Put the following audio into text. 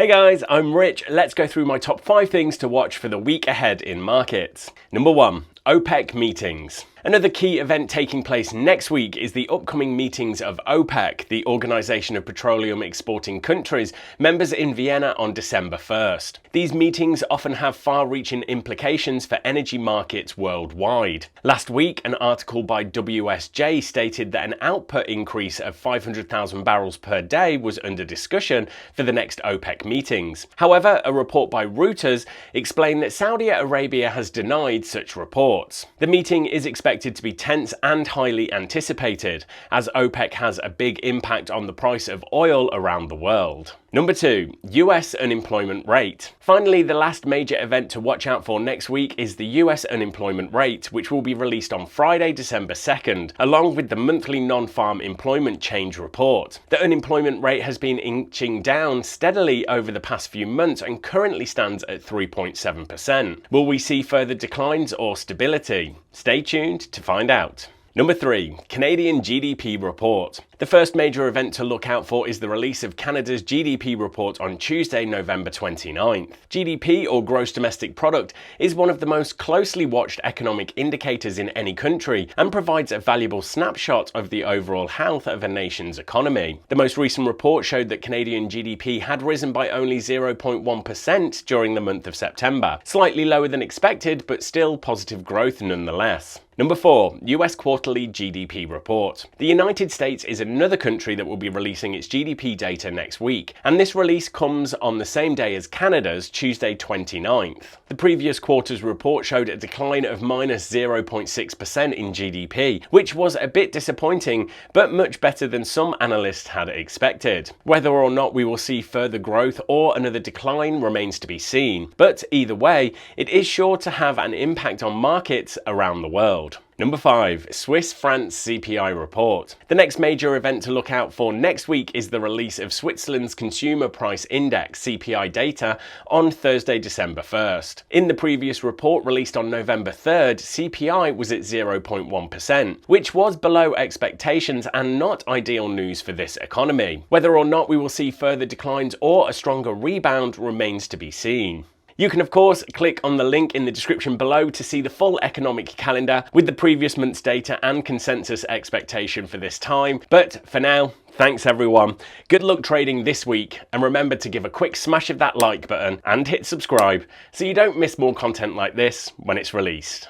Hey guys, I'm Rich. Let's go through my top 5 things to watch for the week ahead in markets. Number 1, OPEC meetings. Another key event taking place next week is the upcoming meetings of OPEC, the Organization of Petroleum Exporting Countries, members in Vienna on December 1st. These meetings often have far reaching implications for energy markets worldwide. Last week, an article by WSJ stated that an output increase of 500,000 barrels per day was under discussion for the next OPEC meetings. However, a report by Reuters explained that Saudi Arabia has denied such reports. The meeting is expected to be tense and highly anticipated, as OPEC has a big impact on the price of oil around the world. Number two, US unemployment rate. Finally, the last major event to watch out for next week is the US unemployment rate, which will be released on Friday, December 2nd, along with the monthly non farm employment change report. The unemployment rate has been inching down steadily over the past few months and currently stands at 3.7%. Will we see further declines or stability? Stay tuned to find out. Number three, Canadian GDP report. The first major event to look out for is the release of Canada's GDP report on Tuesday, November 29th. GDP, or Gross Domestic Product, is one of the most closely watched economic indicators in any country and provides a valuable snapshot of the overall health of a nation's economy. The most recent report showed that Canadian GDP had risen by only 0.1% during the month of September, slightly lower than expected, but still positive growth nonetheless. Number four, US quarterly GDP report. The United States is another country that will be releasing its GDP data next week, and this release comes on the same day as Canada's, Tuesday 29th. The previous quarter's report showed a decline of minus 0.6% in GDP, which was a bit disappointing, but much better than some analysts had expected. Whether or not we will see further growth or another decline remains to be seen, but either way, it is sure to have an impact on markets around the world. Number 5. Swiss France CPI report. The next major event to look out for next week is the release of Switzerland's Consumer Price Index CPI data on Thursday, December 1st. In the previous report released on November 3rd, CPI was at 0.1%, which was below expectations and not ideal news for this economy. Whether or not we will see further declines or a stronger rebound remains to be seen. You can, of course, click on the link in the description below to see the full economic calendar with the previous month's data and consensus expectation for this time. But for now, Thanks everyone. Good luck trading this week and remember to give a quick smash of that like button and hit subscribe so you don't miss more content like this when it's released.